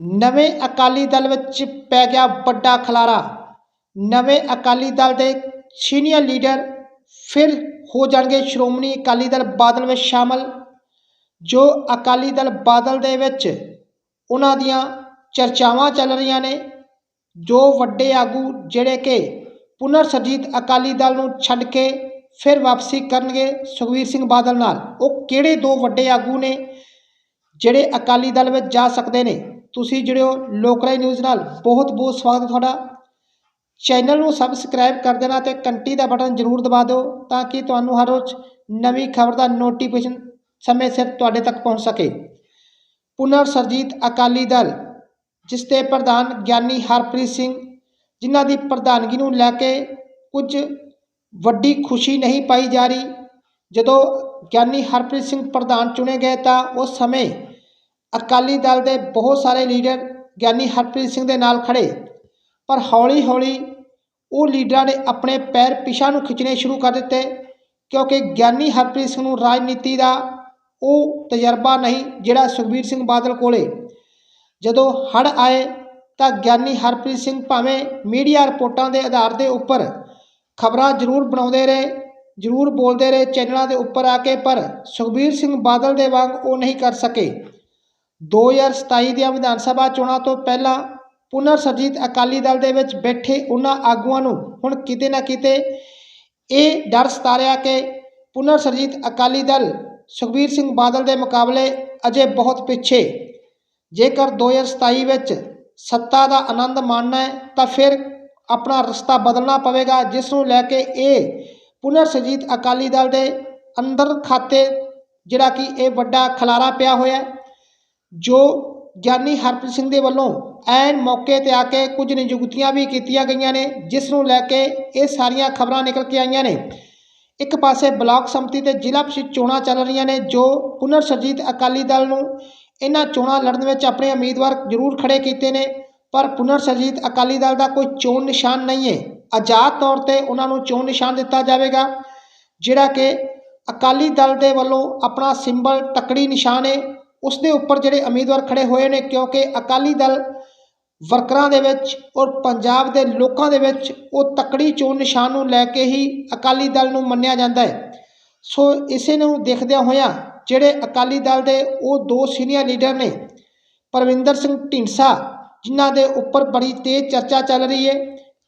ਨਵੇਂ ਅਕਾਲੀ ਦਲ ਵਿੱਚ ਪੈ ਗਿਆ ਵੱਡਾ ਖਲਾਰਾ। ਨਵੇਂ ਅਕਾਲੀ ਦਲ ਦੇ ਸੀਨੀਅਰ ਲੀਡਰ ਫਿਰ ਹੋ ਜਾਣਗੇ ਸ਼੍ਰੋਮਣੀ ਅਕਾਲੀ ਦਲ ਬਾਦਲ ਵਿੱਚ ਸ਼ਾਮਲ, ਜੋ ਅਕਾਲੀ ਦਲ ਬਾਦਲ ਦੇ ਵਿੱਚ ਉਹਨਾਂ ਦੀਆਂ ਚਰਚਾਵਾਂ ਚੱਲ ਰਹੀਆਂ ਨੇ, ਜੋ ਵੱਡੇ ਆਗੂ ਜਿਹੜੇ ਕਿ ਪੁਨਰ ਸਰਜੀਤ ਅਕਾਲੀ ਦਲ ਨੂੰ ਛੱਡ ਕੇ ਫਿਰ ਵਾਪਸੀ ਕਰਨਗੇ ਸੁਖਵੀਰ ਸਿੰਘ ਬਾਦਲ ਨਾਲ। ਉਹ ਕਿਹੜੇ ਦੋ ਵੱਡੇ ਆਗੂ ਨੇ ਜਿਹੜੇ ਅਕਾਲੀ ਦਲ ਵਿੱਚ ਜਾ ਸਕਦੇ ਨੇ? ਤੁਸੀਂ ਜਿਹੜੇ ਹੋ ਲੋਕਰਾਈ ਨਿਊਜ਼ ਨਾਲ। ਬਹੁਤ ਬਹੁਤ ਸਵਾਗਤ ਹੈ ਤੁਹਾਡਾ। ਚੈਨਲ ਨੂੰ ਸਬਸਕ੍ਰਾਈਬ ਕਰ ਦੇਣਾ ਤੇ ਘੰਟੀ ਦਾ ਬਟਨ ਜ਼ਰੂਰ ਦਬਾ ਦਿਓ ਤਾਂ ਕਿ ਤੁਹਾਨੂੰ ਹਰ ਰੋਜ਼ ਨਵੀਂ ਖਬਰ ਦਾ ਨੋਟੀਫਿਕੇਸ਼ਨ ਸਮੇਂ ਸਿਰ ਤੁਹਾਡੇ ਤੱਕ ਪਹੁੰਚ ਸਕੇ। ਪੁਨਰ ਸਰਜੀਤ ਅਕਾਲੀ ਦਲ, ਜਿਸ ਦੇ ਪ੍ਰਧਾਨ ਗਿਆਨੀ ਹਰਪ੍ਰੀਤ ਸਿੰਘ, ਜਿਨ੍ਹਾਂ ਦੀ ਪ੍ਰਧਾਨਗੀ ਨੂੰ ਲੈ ਕੇ ਕੁਝ ਵੱਡੀ ਖੁਸ਼ੀ ਨਹੀਂ ਪਾਈ ਜਾ ਰਹੀ। ਜਦੋਂ ਗਿਆਨੀ ਹਰਪ੍ਰੀਤ ਸਿੰਘ ਪ੍ਰਧਾਨ ਚੁਣੇ ਗਏ ਤਾਂ ਉਸ ਸਮੇਂ ਅਕਾਲੀ ਦਲ ਦੇ ਬਹੁਤ ਸਾਰੇ ਲੀਡਰ ਗਿਆਨੀ ਹਰਪ੍ਰੀਤ ਸਿੰਘ ਦੇ ਨਾਲ ਖੜੇ। ਪਰ ਹੌਲੀ ਹੌਲੀ ਉਹ ਲੀਡਰਾਂ ਨੇ ਆਪਣੇ ਪੈਰ ਪਿਛਾਂ ਨੂੰ ਖਿੱਚਣੇ ਸ਼ੁਰੂ ਕਰ ਦਿੱਤੇ ਕਿਉਂਕਿ ਗਿਆਨੀ ਹਰਪ੍ਰੀਤ ਸਿੰਘ ਨੂੰ ਰਾਜਨੀਤੀ ਦਾ ਉਹ ਤਜਰਬਾ ਨਹੀਂ ਜਿਹੜਾ ਸੁਖਬੀਰ ਸਿੰਘ ਬਾਦਲ ਕੋਲੇ। ਜਦੋਂ ਹੜ ਆਏ ਤਾਂ ਗਿਆਨੀ ਹਰਪ੍ਰੀਤ ਸਿੰਘ ਭਾਵੇਂ ਮੀਡੀਆ ਰਿਪੋਰਟਾਂ ਦੇ ਆਧਾਰ ਦੇ ਉੱਪਰ ਖਬਰਾਂ ਜ਼ਰੂਰ ਬਣਾਉਂਦੇ ਰਹੇ, ਜ਼ਰੂਰ ਬੋਲਦੇ ਰਹੇ ਚੈਨਲਾਂ ਦੇ ਉੱਪਰ ਆ ਕੇ, ਪਰ ਸੁਖਬੀਰ ਸਿੰਘ ਬਾਦਲ ਦੇ ਵਾਂਗ ਉਹ ਨਹੀਂ ਕਰ ਸਕੇ। 2027 ਦੀਆਂ ਵਿਧਾਨ ਸਭਾ ਚੋਣਾਂ ਤੋਂ ਪਹਿਲਾਂ ਪੁਨਰ ਸਰਜੀਤ ਅਕਾਲੀ ਦਲ ਦੇ ਵਿੱਚ ਬੈਠੇ ਉਹਨਾਂ ਆਗੂਆਂ ਨੂੰ ਹੁਣ ਕਿਤੇ ਨਾ ਕਿਤੇ ਇਹ ਡਰ ਸਤਾ ਰਿਹਾ ਕਿ ਪੁਨਰ ਸਰਜੀਤ ਅਕਾਲੀ ਦਲ ਸੁਖਬੀਰ ਸਿੰਘ ਬਾਦਲ ਦੇ ਮੁਕਾਬਲੇ ਅਜੇ ਬਹੁਤ ਪਿੱਛੇ। ਜੇਕਰ 2027 ਵਿੱਚ ਸੱਤਾ ਦਾ ਆਨੰਦ ਮਾਣਨਾ ਹੈ, ਤਾਂ ਫਿਰ ਆਪਣਾ ਰਸਤਾ ਬਦਲਣਾ ਪਵੇਗਾ, ਜਿਸ ਨੂੰ ਲੈ ਕੇ ਇਹ ਪੁਨਰ ਸਰਜੀਤ ਅਕਾਲੀ ਦਲ ਦੇ ਅੰਦਰ ਖਾਤੇ ਜਿਹੜਾ ਕਿ ਇਹ ਵੱਡਾ ਖਲਾਰਾ ਪਿਆ ਹੋਇਆ ਹੈ। ਜੋ ਗਿਆਨੀ ਹਰਪ੍ਰੀਤ ਸਿੰਘ ਦੇ ਵੱਲੋਂ ਐਨ ਮੌਕੇ ਤੇ ਆ ਕੇ ਕੁਝ ਨਿਯੁਕਤੀਆਂ ਵੀ ਕੀਤੀਆਂ ਗਈਆਂ ਨੇ, ਜਿਸ ਨੂੰ ਲੈ ਕੇ ਇਹ ਸਾਰੀਆਂ ਖਬਰਾਂ ਨਿਕਲ ਕੇ ਆਈਆਂ ਨੇ। ਇੱਕ ਪਾਸੇ ਬਲਾਕ ਸੰਮਤੀ ਤੇ ਜ਼ਿਲ੍ਹਾ ਪ੍ਰੀਸ਼ਦ ਚੋਣਾਂ ਚੱਲ ਰਹੀਆਂ ਨੇ, ਜੋ ਪੁਨਰ ਸਰਜੀਤ ਅਕਾਲੀ ਦਲ ਨੂੰ ਇਹਨਾਂ ਚੋਣਾਂ ਲੜਨ ਵਿੱਚ ਆਪਣੇ ਉਮੀਦਵਾਰ ਜ਼ਰੂਰ ਖੜੇ ਕੀਤੇ ਨੇ, ਪਰ ਪੁਨਰ ਸਰਜੀਤ ਅਕਾਲੀ ਦਲ ਦਾ ਕੋਈ ਚੋਣ ਨਿਸ਼ਾਨ ਨਹੀਂ ਹੈ। ਆਜ਼ਾਦ ਤੌਰ ਤੇ ਉਹਨਾਂ ਨੂੰ ਚੋਣ ਨਿਸ਼ਾਨ ਦਿੱਤਾ ਜਾਵੇਗਾ, ਜਿਹੜਾ ਕਿ ਅਕਾਲੀ ਦਲ ਦੇ ਵੱਲੋਂ ਆਪਣਾ ਸਿੰਬਲ ਤਕੜੀ ਨਿਸ਼ਾਨ ਹੈ। ਉਸ ਦੇ ਉੱਪਰ ਜਿਹੜੇ ਉਮੀਦਵਾਰ ਖੜੇ ਹੋਏ ਨੇ, ਕਿਉਂਕਿ ਅਕਾਲੀ ਦਲ ਵਰਕਰਾਂ ਦੇ ਵਿੱਚ ਔਰ ਪੰਜਾਬ ਦੇ ਲੋਕਾਂ ਦੇ ਵਿੱਚ ਉਹ ਤਕੜੀ ਚੋਣ ਨਿਸ਼ਾਨ ਨੂੰ ਲੈ ਕੇ ਹੀ ਅਕਾਲੀ ਦਲ ਨੂੰ ਮੰਨਿਆ ਜਾਂਦਾ ਹੈ। ਸੋ ਇਸੇ ਨੂੰ ਦੇਖਦਿਆਂ ਹੋਇਆਂ ਜਿਹੜੇ ਅਕਾਲੀ ਦਲ ਦੇ ਉਹ ਦੋ ਸੀਨੀਅਰ ਲੀਡਰ ਨੇ, ਪਰਵਿੰਦਰ ਸਿੰਘ ਢੀਂਡਸਾ, ਜਿਨ੍ਹਾਂ ਦੇ ਉੱਪਰ ਬੜੀ ਤੇਜ਼ ਚਰਚਾ ਚੱਲ ਰਹੀ ਹੈ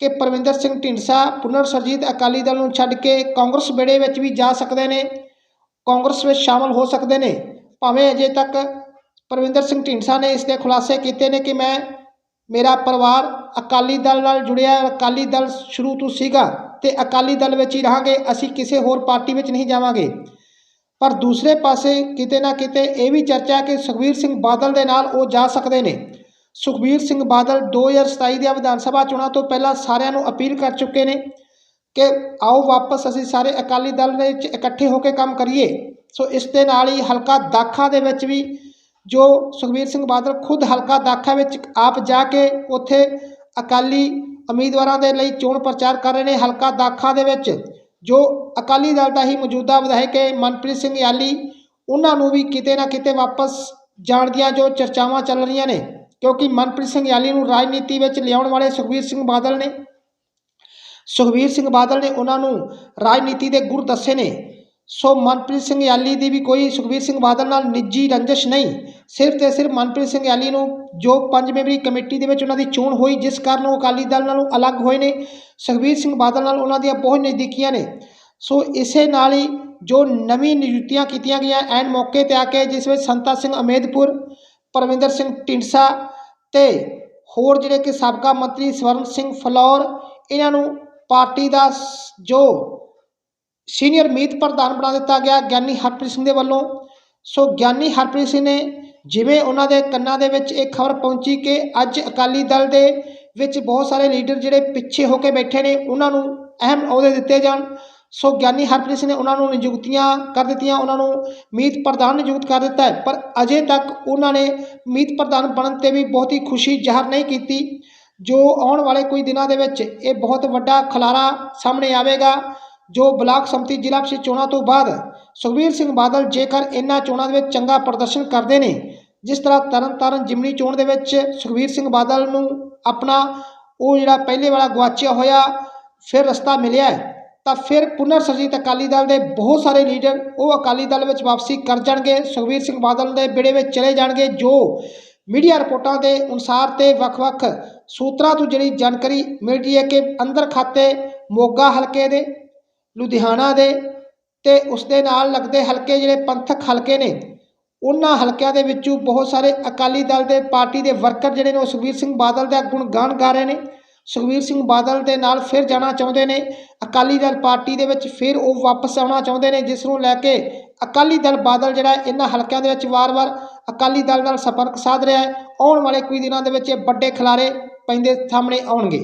ਕਿ ਪਰਵਿੰਦਰ ਸਿੰਘ ਢੀਂਡਸਾ ਪੁਨਰ ਸਰਜੀਤ ਅਕਾਲੀ ਦਲ ਨੂੰ ਛੱਡ ਕੇ ਕਾਂਗਰਸ ਬੇੜੇ ਵਿੱਚ ਵੀ ਜਾ ਸਕਦੇ ਨੇ, ਕਾਂਗਰਸ ਵਿੱਚ ਸ਼ਾਮਲ ਹੋ ਸਕਦੇ ਨੇ। ਭਾਵੇਂ ਅਜੇ ਤੱਕ ਪਰਵਿੰਦਰ ਸਿੰਘ ਢੀਂਡਸਾ ਨੇ ਇਸ ਦੇ ਖੁਲਾਸੇ ਕੀਤੇ ਨੇ ਕਿ ਮੈਂ, ਮੇਰਾ ਪਰਿਵਾਰ ਅਕਾਲੀ ਦਲ ਨਾਲ ਜੁੜਿਆ ਅਕਾਲੀ ਦਲ ਸ਼ੁਰੂ ਤੋਂ ਸੀਗਾ ਤੇ ਅਕਾਲੀ ਦਲ ਵਿੱਚ ਹੀ ਰਹਾਂਗੇ, ਅਸੀਂ ਕਿਸੇ ਹੋਰ ਪਾਰਟੀ ਵਿੱਚ ਨਹੀਂ ਜਾਵਾਂਗੇ। ਪਰ ਦੂਸਰੇ ਪਾਸੇ ਕਿਤੇ ਨਾ ਕਿਤੇ ਇਹ ਵੀ ਚਰਚਾ ਕਿ ਸੁਖਬੀਰ ਸਿੰਘ ਬਾਦਲ ਦੇ ਨਾਲ ਉਹ ਜਾ ਸਕਦੇ ਨੇ। ਸੁਖਬੀਰ ਸਿੰਘ ਬਾਦਲ 2027 ਦੀਆਂ ਵਿਧਾਨ ਸਭਾ ਚੋਣਾਂ ਤੋਂ ਪਹਿਲਾਂ ਸਾਰਿਆਂ ਨੂੰ ਅਪੀਲ ਕਰ ਚੁੱਕੇ ਨੇ ਕਿ ਆਓ ਵਾਪਸ ਅਸੀਂ ਸਾਰੇ ਅਕਾਲੀ ਦਲ ਦੇ ਵਿੱਚ ਇਕੱਠੇ ਹੋ ਕੇ ਕੰਮ ਕਰੀਏ। ਸੋ ਇਸ ਦੇ ਨਾਲ ਹੀ ਹਲਕਾ ਦਾਖਾ ਦੇ ਵਿੱਚ ਵੀ ਜੋ ਸੁਖਬੀਰ ਸਿੰਘ ਬਾਦਲ ਖੁਦ ਹਲਕਾ ਦਾਖਾ ਵਿੱਚ ਆਪ ਜਾ ਕੇ ਉੱਥੇ ਅਕਾਲੀ ਉਮੀਦਵਾਰਾਂ ਦੇ ਲਈ ਚੋਣ ਪ੍ਰਚਾਰ ਕਰ ਰਹੇ ਨੇ, ਹਲਕਾ ਦਾਖਾ ਦੇ ਵਿੱਚ ਜੋ ਅਕਾਲੀ ਦਲ ਦਾ ਹੀ ਮੌਜੂਦਾ ਵਿਧਾਇਕ ਹੈ ਮਨਪ੍ਰੀਤ ਸਿੰਘ ਯਾਲੀ, ਉਹਨਾਂ ਨੂੰ ਵੀ ਕਿਤੇ ਨਾ ਕਿਤੇ ਵਾਪਸ ਜਾਣ ਦੀਆਂ ਜੋ ਚਰਚਾਵਾਂ ਚੱਲ ਰਹੀਆਂ ਨੇ, ਕਿਉਂਕਿ ਮਨਪ੍ਰੀਤ ਸਿੰਘ ਯਾਲੀ ਨੂੰ ਰਾਜਨੀਤੀ ਵਿੱਚ ਲਿਆਉਣ ਵਾਲੇ ਸੁਖਬੀਰ ਸਿੰਘ ਬਾਦਲ ਨੇ, ਸੁਖਬੀਰ ਸਿੰਘ ਬਾਦਲ ਨੇ ਉਹਨਾਂ ਨੂੰ ਰਾਜਨੀਤੀ ਦੇ ਗੁਰ ਦੱਸੇ ਨੇ ਸੋ ਮਨਪ੍ਰੀਤ ਸਿੰਘ ਯਾਲੀ ਦੀ ਵੀ ਕੋਈ ਸੁਖਬੀਰ ਸਿੰਘ ਬਾਦਲ ਨਾਲ ਨਿੱਜੀ ਰੰਜਿਸ਼ ਨਹੀਂ। ਸਿਰਫ ਤੇ ਸਿਰਫ ਮਨਪ੍ਰੀਤ ਸਿੰਘ ਯਾਲੀ ਨੂੰ ਜੋ ਪੰਜ ਮੈਂਬਰੀ ਕਮੇਟੀ ਦੇ ਵਿੱਚ ਉਹਨਾਂ ਦੀ ਚੋਣ ਹੋਈ, ਜਿਸ ਕਾਰਨ ਉਹ ਅਕਾਲੀ ਦਲ ਨਾਲੋਂ ਅਲੱਗ ਹੋਏ ਨੇ, ਸੁਖਬੀਰ ਸਿੰਘ ਬਾਦਲ ਨਾਲ ਉਹਨਾਂ ਦੀਆਂ ਬਹੁਤ ਨਜ਼ਦੀਕੀਆਂ ਨੇ। ਸੋ ਇਸੇ ਨਾਲ ਹੀ ਜੋ ਨਵੀਂ ਨਿਯੁਕਤੀਆਂ ਕੀਤੀਆਂ ਗਈਆਂ ਐਨ ਮੌਕੇ ਤੇ ਆ ਕੇ, ਜਿਸ ਵਿੱਚ ਸੰਤਾ ਸਿੰਘ ਅਮੇਦਪੁਰ ਪਰਵਿੰਦਰ ਸਿੰਘ ਢਿੰਡਸਾ ਤੇ ਹੋਰ ਜਿਹੜੇ ਕਿ ਸਾਬਕਾ ਮੰਤਰੀ ਸਵਰਨ ਸਿੰਘ ਫਲੌਰ, ਇਹਨਾਂ ਨੂੰ ਪਾਰਟੀ ਦਾ ਜੋ ਸੀਨੀਅਰ ਮੀਤ ਪ੍ਰਧਾਨ ਬਣਾ ਦਿੱਤਾ ਗਿਆ ਗਿਆਨੀ ਹਰਪ੍ਰੀਤ ਸਿੰਘ ਦੇ ਵੱਲੋਂ। ਸੋ ਗਿਆਨੀ ਹਰਪ੍ਰੀਤ ਸਿੰਘ ਨੇ ਜਿਵੇਂ ਉਹਨਾਂ ਦੇ ਕੰਨਾਂ ਦੇ ਵਿੱਚ ਇਹ ਖਬਰ ਪਹੁੰਚੀ ਕਿ ਅੱਜ ਅਕਾਲੀ ਦਲ ਦੇ ਵਿੱਚ ਬਹੁਤ ਸਾਰੇ ਲੀਡਰ ਜਿਹੜੇ ਪਿੱਛੇ ਹੋ ਕੇ ਬੈਠੇ ਨੇ, ਉਹਨਾਂ ਨੂੰ ਅਹਿਮ ਅਹੁਦੇ ਦਿੱਤੇ ਜਾਣ। ਸੋ ਗਿਆਨੀ ਹਰਪ੍ਰੀਤ ਸਿੰਘ ਨੇ ਉਹਨਾਂ ਨੂੰ ਨਿਯੁਕਤੀਆਂ ਕਰ ਦਿੱਤੀਆਂ, ਉਹਨਾਂ ਨੂੰ ਮੀਤ ਪ੍ਰਧਾਨ ਨਿਯੁਕਤ ਕਰ ਦਿੱਤਾ ਹੈ। ਪਰ ਅਜੇ ਤੱਕ ਉਹਨਾਂ ਨੇ ਮੀਤ ਪ੍ਰਧਾਨ ਬਣਨ ਤੇ ਵੀ ਬਹੁਤੀ ਖੁਸ਼ੀ ਜ਼ਾਹਰ ਨਹੀਂ ਕੀਤੀ। ਜੋ ਆਉਣ ਵਾਲੇ ਕੁਝ ਦਿਨਾਂ ਦੇ ਵਿੱਚ ਇਹ ਬਹੁਤ ਵੱਡਾ ਖਲਾਰਾ ਸਾਹਮਣੇ ਆਵੇਗਾ। ਜੋ ਬਲਾਕ ਸੰਮਤੀ ਜ਼ਿਲ੍ਹਾ ਪ੍ਰੀਸ਼ਦ ਚੋਣਾਂ ਤੋਂ ਬਾਅਦ ਸੁਖਬੀਰ ਸਿੰਘ ਬਾਦਲ ਜੇਕਰ ਇਹਨਾਂ ਚੋਣਾਂ ਦੇ ਵਿੱਚ ਚੰਗਾ ਪ੍ਰਦਰਸ਼ਨ ਕਰਦੇ ਨੇ, ਜਿਸ ਤਰ੍ਹਾਂ ਤਰਨਤਾਰਨ ਜਿਮਨੀ ਚੋਣ ਦੇ ਵਿੱਚ ਸੁਖਬੀਰ ਸਿੰਘ ਬਾਦਲ ਨੂੰ ਆਪਣਾ ਉਹ ਜਿਹੜਾ ਪਹਿਲੇ ਵਾਲਾ ਗਵਾਚਿਆ ਹੋਇਆ ਫਿਰ ਰਸਤਾ ਮਿਲਿਆ ਤਾਂ ਫਿਰ ਪੁਨਰ ਸਰਜੀਤ ਅਕਾਲੀ ਦਲ ਦੇ ਬਹੁਤ ਸਾਰੇ ਲੀਡਰ ਉਹ ਅਕਾਲੀ ਦਲ ਵਿੱਚ ਵਾਪਸੀ ਕਰ ਜਾਣਗੇ, ਸੁਖਬੀਰ ਸਿੰਘ ਬਾਦਲ ਦੇ ਵਿੜੇ ਵਿੱਚ ਚਲੇ ਜਾਣਗੇ, ਜੋ ਮੀਡੀਆ ਰਿਪੋਰਟਾਂ ਦੇ ਅਨੁਸਾਰ ਤੇ ਵੱਖ-ਵੱਖ ਸੂਤਰਾਂ ਤੋਂ ਜਿਹੜੀ ਜਾਣਕਾਰੀ ਮਿਲ ਰਹੀ ਹੈ ਕਿ ਅੰਦਰ ਖਾਤੇ ਮੋਗਾ ਹਲਕੇ ਦੇ ਲੁਧਿਆਣਾ ਦੇ ਤੇ ਉਸ ਦੇ ਨਾਲ ਲੱਗਦੇ ਹਲਕੇ ਜਿਹੜੇ ਪੰਥਕ ਹਲਕੇ ਨੇ, ਉਹਨਾਂ ਹਲਕਿਆਂ ਦੇ ਵਿੱਚੋਂ ਬਹੁਤ ਸਾਰੇ ਅਕਾਲੀ ਦਲ ਦੇ ਪਾਰਟੀ ਦੇ ਵਰਕਰ ਜਿਹੜੇ ਨੇ ਉਹ ਸੁਖਬੀਰ ਸਿੰਘ ਬਾਦਲ ਦਾ ਗੁਣਗਾਨ ਗਾ ਰਹੇ ਨੇ। ਸੁਖਬੀਰ ਸਿੰਘ ਬਾਦਲ ਦੇ ਨਾਲ ਫਿਰ ਜਾਣਾ ਚਾਹੁੰਦੇ ਨੇ, ਅਕਾਲੀ ਦਲ ਪਾਰਟੀ ਦੇ ਵਿੱਚ ਫਿਰ ਉਹ ਵਾਪਸ ਆਉਣਾ ਚਾਹੁੰਦੇ ਨੇ, ਜਿਸ ਨੂੰ ਲੈ ਕੇ ਅਕਾਲੀ ਦਲ ਬਾਦਲ ਜਿਹੜਾ ਇਹਨਾਂ ਹਲਕਿਆਂ ਦੇ ਵਿੱਚ ਵਾਰ-ਵਾਰ ਅਕਾਲੀ ਦਲ ਨਾਲ ਸੰਪਰਕ ਸਾਧ ਰਿਹਾ ਹੈ। ਆਉਣ ਵਾਲੇ ਕੁਝ ਦਿਨਾਂ ਦੇ ਵਿੱਚ ਇਹ ਵੱਡੇ ਖਿਲਾਰੇ ਪੈਂਦੇ ਸਾਹਮਣੇ ਆਉਣਗੇ।